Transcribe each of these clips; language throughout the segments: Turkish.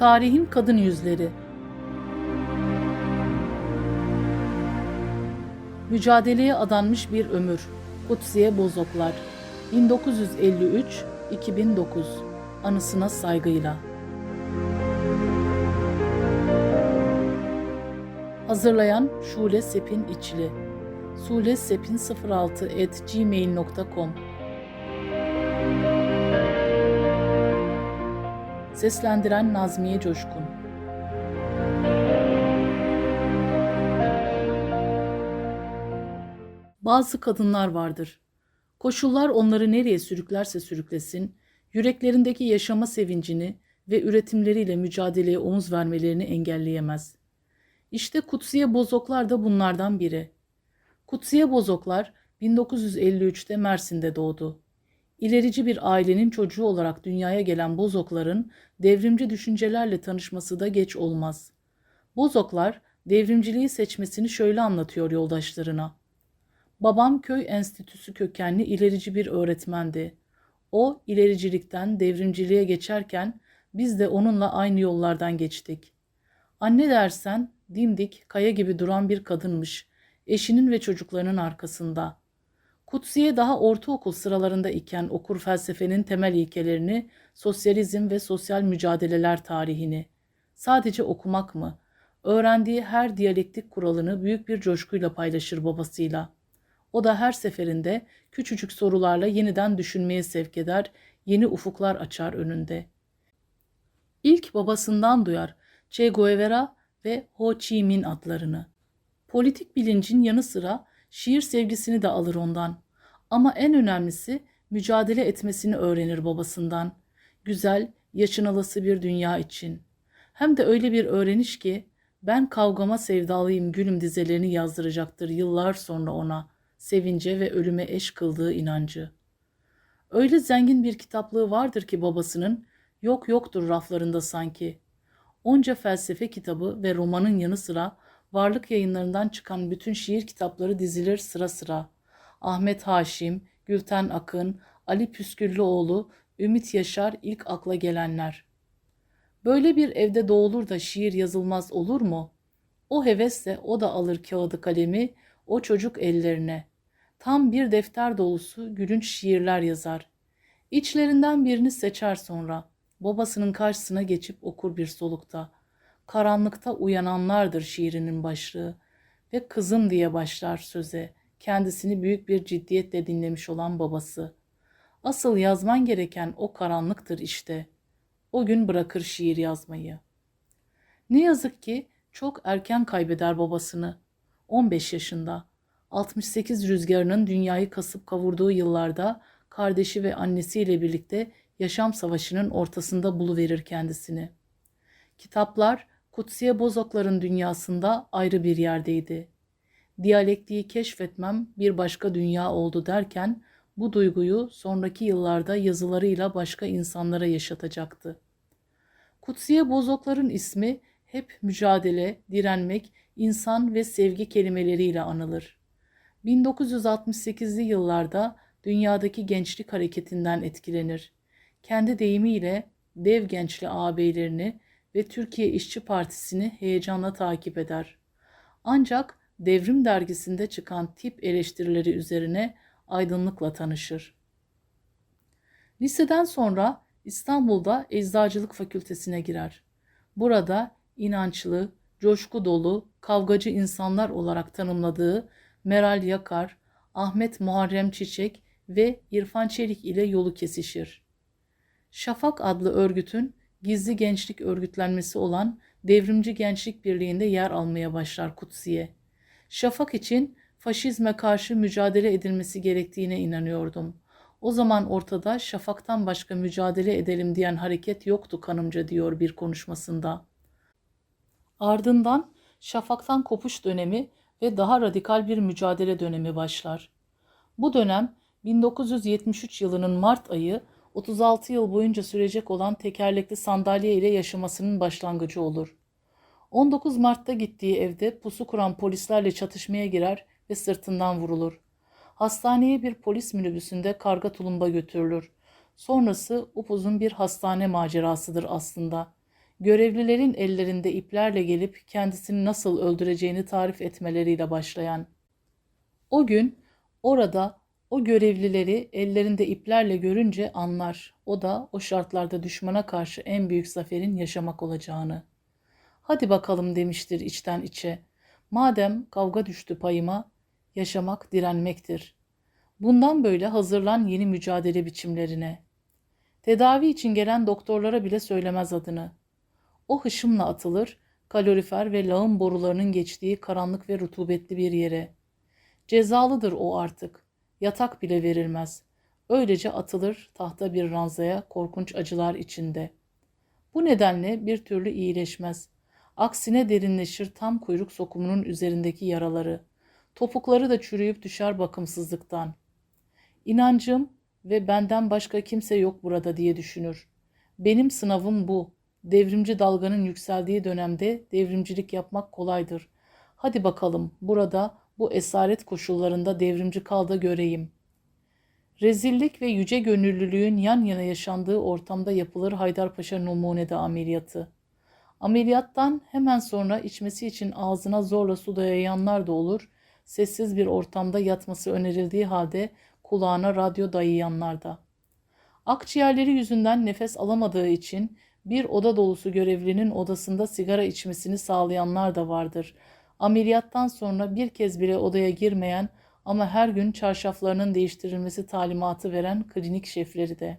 Tarihin Kadın Yüzleri. Mücadeleye adanmış bir ömür. Kutsiye Bozoklar. 1953-2009 Anısına saygıyla. Hazırlayan Şule Sepin İçli sulesepin06 at gmail.com Seslendiren Nazmiye Coşkun Bazı kadınlar vardır. Koşullar onları nereye sürüklerse sürüklesin, yüreklerindeki yaşama sevincini ve üretimleriyle mücadeleye omuz vermelerini engelleyemez. İşte Kutsiye Bozoklar da bunlardan biri. Kutsiye Bozoklar 1953'te Mersin'de doğdu. İlerici bir ailenin çocuğu olarak dünyaya gelen Bozokların devrimci düşüncelerle tanışması da geç olmaz. Bozoklar devrimciliği seçmesini şöyle anlatıyor yoldaşlarına. Babam köy enstitüsü kökenli ilerici bir öğretmendi. O ilericilikten devrimciliğe geçerken biz de onunla aynı yollardan geçtik. Anne dersen dimdik, kaya gibi duran bir kadınmış. Eşinin ve çocuklarının arkasında. Kutsiye daha ortaokul sıralarında iken okur felsefenin temel ilkelerini, sosyalizm ve sosyal mücadeleler tarihini. Sadece okumak mı? Öğrendiği her diyalektik kuralını büyük bir coşkuyla paylaşır babasıyla. O da her seferinde küçücük sorularla yeniden düşünmeye sevk eder, yeni ufuklar açar önünde. İlk babasından duyar Che Guevara ve Ho Chi Minh adlarını. Politik bilincin yanı sıra şiir sevgisini de alır ondan. Ama en önemlisi mücadele etmesini öğrenir babasından. Güzel, yaşın bir dünya için. Hem de öyle bir öğreniş ki ben kavgama sevdalıyım gülüm dizelerini yazdıracaktır yıllar sonra ona, sevince ve ölüme eş kıldığı inancı. Öyle zengin bir kitaplığı vardır ki babasının, yok yoktur raflarında sanki. Onca felsefe kitabı ve romanın yanı sıra varlık yayınlarından çıkan bütün şiir kitapları dizilir sıra sıra. Ahmet Haşim, Gülten Akın, Ali Püsküllüoğlu, Ümit Yaşar ilk akla gelenler. Böyle bir evde doğulur da şiir yazılmaz olur mu? O hevesle o da alır kağıdı kalemi, o çocuk ellerine. Tam bir defter dolusu gülünç şiirler yazar. İçlerinden birini seçer sonra. Babasının karşısına geçip okur bir solukta. Karanlıkta uyananlardır şiirinin başlığı ve kızım diye başlar söze. Kendisini büyük bir ciddiyetle dinlemiş olan babası. Asıl yazman gereken o karanlıktır işte. O gün bırakır şiir yazmayı. Ne yazık ki çok erken kaybeder babasını. 15 yaşında. 68 rüzgarının dünyayı kasıp kavurduğu yıllarda kardeşi ve annesiyle birlikte yaşam savaşının ortasında buluverir kendisini. Kitaplar Kutsiye Bozokların dünyasında ayrı bir yerdeydi. Diyalektiği keşfetmem bir başka dünya oldu derken bu duyguyu sonraki yıllarda yazılarıyla başka insanlara yaşatacaktı. Kutsiye Bozokların ismi hep mücadele, direnmek, insan ve sevgi kelimeleriyle anılır. 1968'li yıllarda dünyadaki gençlik hareketinden etkilenir. Kendi deyimiyle dev gençli ağabeylerini ve Türkiye İşçi Partisi'ni heyecanla takip eder. Ancak Devrim dergisinde çıkan tip eleştirileri üzerine aydınlıkla tanışır. Liseden sonra İstanbul'da Eczacılık Fakültesine girer. Burada inançlı, coşku dolu, kavgacı insanlar olarak tanımladığı Meral Yakar, Ahmet Muharrem Çiçek ve İrfan Çelik ile yolu kesişir. Şafak adlı örgütün gizli gençlik örgütlenmesi olan Devrimci Gençlik Birliği'nde yer almaya başlar Kutsiye. Şafak için faşizme karşı mücadele edilmesi gerektiğine inanıyordum. O zaman ortada şafaktan başka mücadele edelim diyen hareket yoktu kanımca diyor bir konuşmasında. Ardından şafaktan kopuş dönemi ve daha radikal bir mücadele dönemi başlar. Bu dönem 1973 yılının Mart ayı 36 yıl boyunca sürecek olan tekerlekli sandalye ile yaşamasının başlangıcı olur. 19 Mart'ta gittiği evde pusu kuran polislerle çatışmaya girer ve sırtından vurulur. Hastaneye bir polis minibüsünde karga tulumba götürülür. Sonrası upuzun bir hastane macerasıdır aslında. görevlilerin ellerinde iplerle gelip kendisini nasıl öldüreceğini tarif etmeleriyle başlayan. O gün orada o görevlileri ellerinde iplerle görünce anlar. O da o şartlarda düşmana karşı en büyük zaferin yaşamak olacağını. Hadi bakalım demiştir içten içe. Madem kavga düştü payıma, yaşamak direnmektir. Bundan böyle hazırlan yeni mücadele biçimlerine. Tedavi için gelen doktorlara bile söylemez adını. O hışımla atılır, kalorifer ve lağım borularının geçtiği karanlık ve rutubetli bir yere. Cezalıdır o artık. Yatak bile verilmez. Öylece atılır tahta bir ranzaya korkunç acılar içinde. Bu nedenle bir türlü iyileşmez. Aksine derinleşir tam kuyruk sokumunun üzerindeki yaraları. Topukları da çürüyüp düşer bakımsızlıktan. İnancım ve benden başka kimse yok burada diye düşünür. Benim sınavım bu. Devrimci dalganın yükseldiği dönemde devrimcilik yapmak kolaydır. Hadi bakalım burada bu esaret koşullarında devrimci kal da göreyim. Rezillik ve yüce gönüllülüğün yan yana yaşandığı ortamda yapılır Haydarpaşa Numune'de ameliyatı. Ameliyattan hemen sonra içmesi için ağzına zorla su dayayanlar da olur, sessiz bir ortamda yatması önerildiği halde kulağına radyo dayayanlar da. Akciğerleri yüzünden nefes alamadığı için bir oda dolusu görevlinin odasında sigara içmesini sağlayanlar da vardır. Ameliyattan sonra bir kez bile odaya girmeyen ama her gün çarşaflarının değiştirilmesi talimatı veren klinik şefleri de.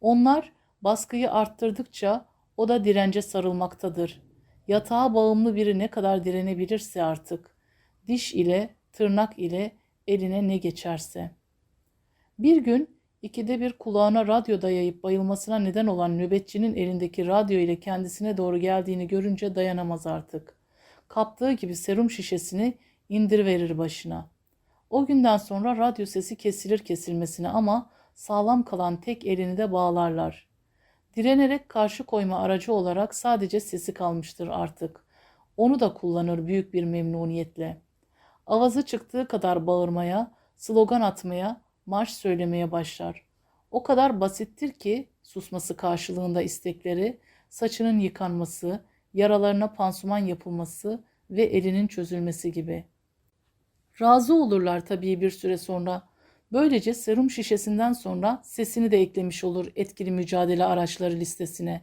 Onlar baskıyı arttırdıkça o da dirence sarılmaktadır. Yatağa bağımlı biri ne kadar direnebilirse artık. Diş ile, tırnak ile eline ne geçerse. Bir gün ikide bir kulağına radyo dayayıp bayılmasına neden olan nöbetçinin elindeki radyo ile kendisine doğru geldiğini görünce dayanamaz artık. Kaptığı gibi serum şişesini indiriverir başına. O günden sonra radyo sesi kesilir kesilmesine ama sağlam kalan tek elini de bağlarlar. Direnerek karşı koyma aracı olarak sadece sesi kalmıştır artık. Onu da kullanır büyük bir memnuniyetle. Avazı çıktığı kadar bağırmaya, slogan atmaya, marş söylemeye başlar. O kadar basittir ki susması karşılığında istekleri, saçının yıkanması, yaralarına pansuman yapılması ve elinin çözülmesi gibi. Razı olurlar tabii bir süre sonra. Böylece serum şişesinden sonra sesini de eklemiş olur etkili mücadele araçları listesine.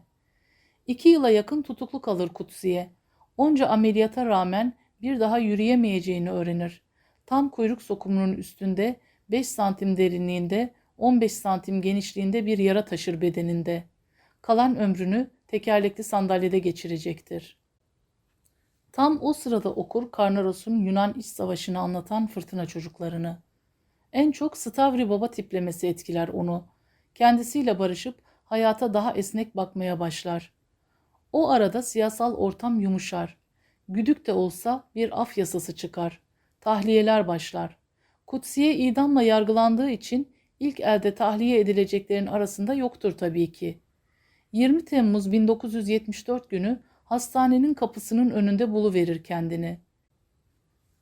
İki yıla yakın tutuklu kalır Kutsiye. Onca ameliyata rağmen bir daha yürüyemeyeceğini öğrenir. Tam kuyruk sokumunun üstünde 5 santim derinliğinde 15 santim genişliğinde bir yara taşır bedeninde. Kalan ömrünü tekerlekli sandalyede geçirecektir. Tam o sırada okur Karnaros'un Yunan İç Savaşı'nı anlatan fırtına çocuklarını. En çok Stavri Baba tiplemesi etkiler onu. Kendisiyle barışıp hayata daha esnek bakmaya başlar. O arada siyasal ortam yumuşar. Güdük de olsa bir af yasası çıkar. Tahliyeler başlar. Kutsiye idamla yargılandığı için ilk elde tahliye edileceklerin arasında yoktur tabii ki. 20 Temmuz 1974 günü hastanenin kapısının önünde buluverir kendini.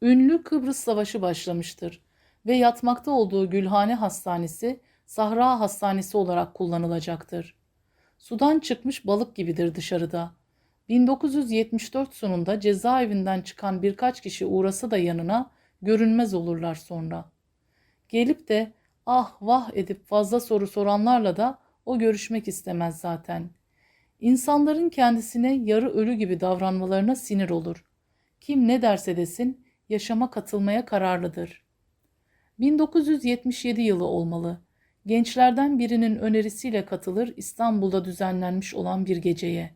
Ünlü Kıbrıs Savaşı başlamıştır ve yatmakta olduğu Gülhane Hastanesi Sahra Hastanesi olarak kullanılacaktır. Sudan çıkmış balık gibidir dışarıda. 1974 sonunda cezaevinden çıkan birkaç kişi uğrasa da yanına görünmez olurlar sonra. Gelip de ah vah edip fazla soru soranlarla da o görüşmek istemez zaten. İnsanların kendisine yarı ölü gibi davranmalarına sinir olur. Kim ne derse desin yaşama katılmaya kararlıdır. 1977 yılı olmalı. Gençlerden birinin önerisiyle katılır İstanbul'da düzenlenmiş olan bir geceye.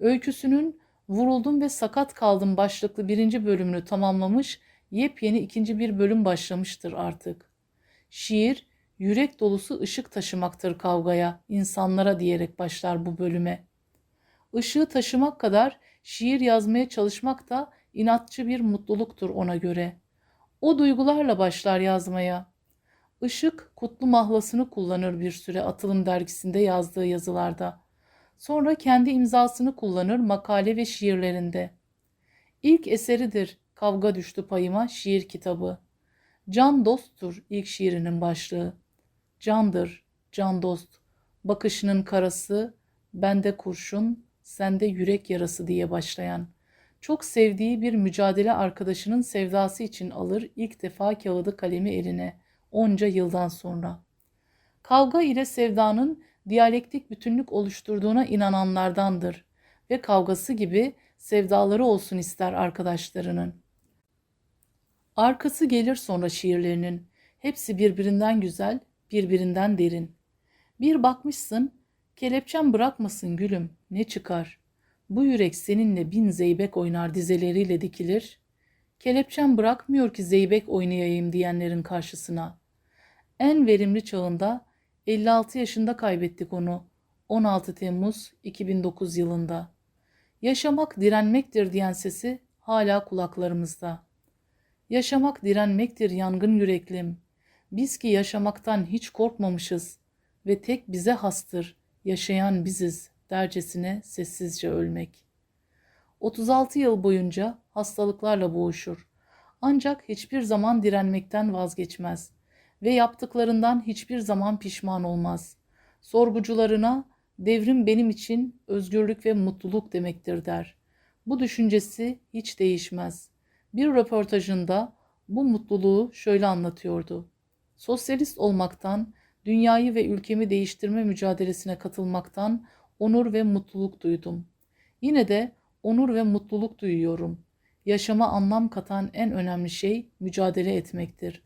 Öyküsünün Vuruldum ve Sakat Kaldım başlıklı birinci bölümünü tamamlamış, yepyeni ikinci bir bölüm başlamıştır artık. Şiir, yürek dolusu ışık taşımaktır kavgaya, insanlara diyerek başlar bu bölüme. Işığı taşımak kadar şiir yazmaya çalışmak da inatçı bir mutluluktur ona göre. O duygularla başlar yazmaya. Işık kutlu mahlasını kullanır bir süre Atılım dergisinde yazdığı yazılarda. Sonra kendi imzasını kullanır makale ve şiirlerinde. İlk eseridir Kavga Düştü Payıma şiir kitabı. Can dosttur ilk şiirinin başlığı. Candır, can dost. Bakışının karası, bende kurşun, sende yürek yarası diye başlayan, çok sevdiği bir mücadele arkadaşının sevdası için alır ilk defa kağıdı kalemi eline onca yıldan sonra. Kavga ile sevdanın diyalektik bütünlük oluşturduğuna inananlardandır ve kavgası gibi sevdaları olsun ister arkadaşlarının. Arkası gelir sonra şiirlerinin. Hepsi birbirinden güzel, birbirinden derin. Bir bakmışsın, kelepçem bırakmasın gülüm, ne çıkar? Bu yürek seninle bin zeybek oynar dizeleriyle dikilir. Kelepçem bırakmıyor ki zeybek oynayayım diyenlerin karşısına. En verimli çağında 56 yaşında kaybettik onu. 16 Temmuz 2009 yılında. Yaşamak direnmektir diyen sesi hala kulaklarımızda. Yaşamak direnmektir yangın yüreklim. Biz ki yaşamaktan hiç korkmamışız ve tek bize hastır yaşayan biziz dercesine sessizce ölmek. 36 yıl boyunca hastalıklarla boğuşur. Ancak hiçbir zaman direnmekten vazgeçmez ve yaptıklarından hiçbir zaman pişman olmaz. Sorgucularına devrim benim için özgürlük ve mutluluk demektir der. Bu düşüncesi hiç değişmez. Bir röportajında bu mutluluğu şöyle anlatıyordu. Sosyalist olmaktan, dünyayı ve ülkemi değiştirme mücadelesine katılmaktan onur ve mutluluk duydum. Yine de onur ve mutluluk duyuyorum. Yaşama anlam katan en önemli şey mücadele etmektir.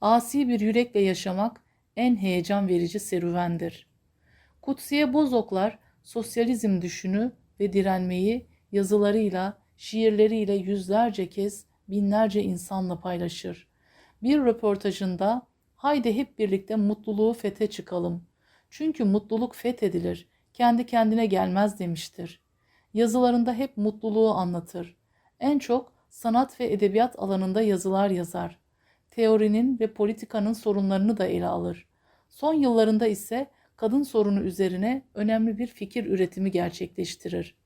Asi bir yürekle yaşamak en heyecan verici serüvendir. Kutsiye Bozoklar sosyalizm düşünü ve direnmeyi yazılarıyla, şiirleriyle yüzlerce kez binlerce insanla paylaşır. Bir röportajında haydi hep birlikte mutluluğu fethe çıkalım. Çünkü mutluluk fethedilir, kendi kendine gelmez demiştir. Yazılarında hep mutluluğu anlatır. En çok sanat ve edebiyat alanında yazılar yazar. Teorinin ve politikanın sorunlarını da ele alır. Son yıllarında ise kadın sorunu üzerine önemli bir fikir üretimi gerçekleştirir.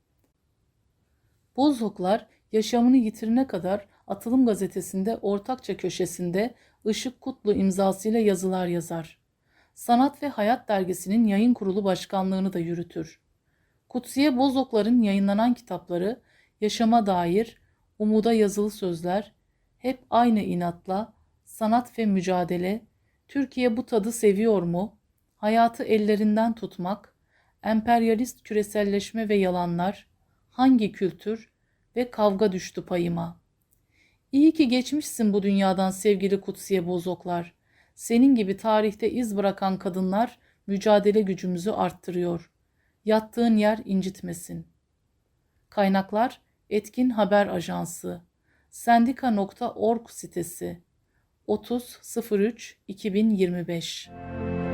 Bozoklar yaşamını yitirene kadar Atılım gazetesinde ortakça köşesinde Işık Kutlu imzasıyla yazılar yazar. Sanat ve Hayat dergisinin yayın kurulu başkanlığını da yürütür. Kutsiye Bozoklar'ın yayınlanan kitapları Yaşama Dair, Umuda Yazılı Sözler, hep aynı inatla, Sanat ve Mücadele, Türkiye bu tadı seviyor mu, Hayatı ellerinden tutmak, Emperyalist küreselleşme ve yalanlar, Hangi kültür ve kavga düştü payıma.'' İyi ki geçmişsin bu dünyadan sevgili kutsiye bozoklar. Senin gibi tarihte iz bırakan kadınlar mücadele gücümüzü arttırıyor. Yattığın yer incitmesin. Kaynaklar Etkin Haber Ajansı Sendika.org sitesi 30.03.2025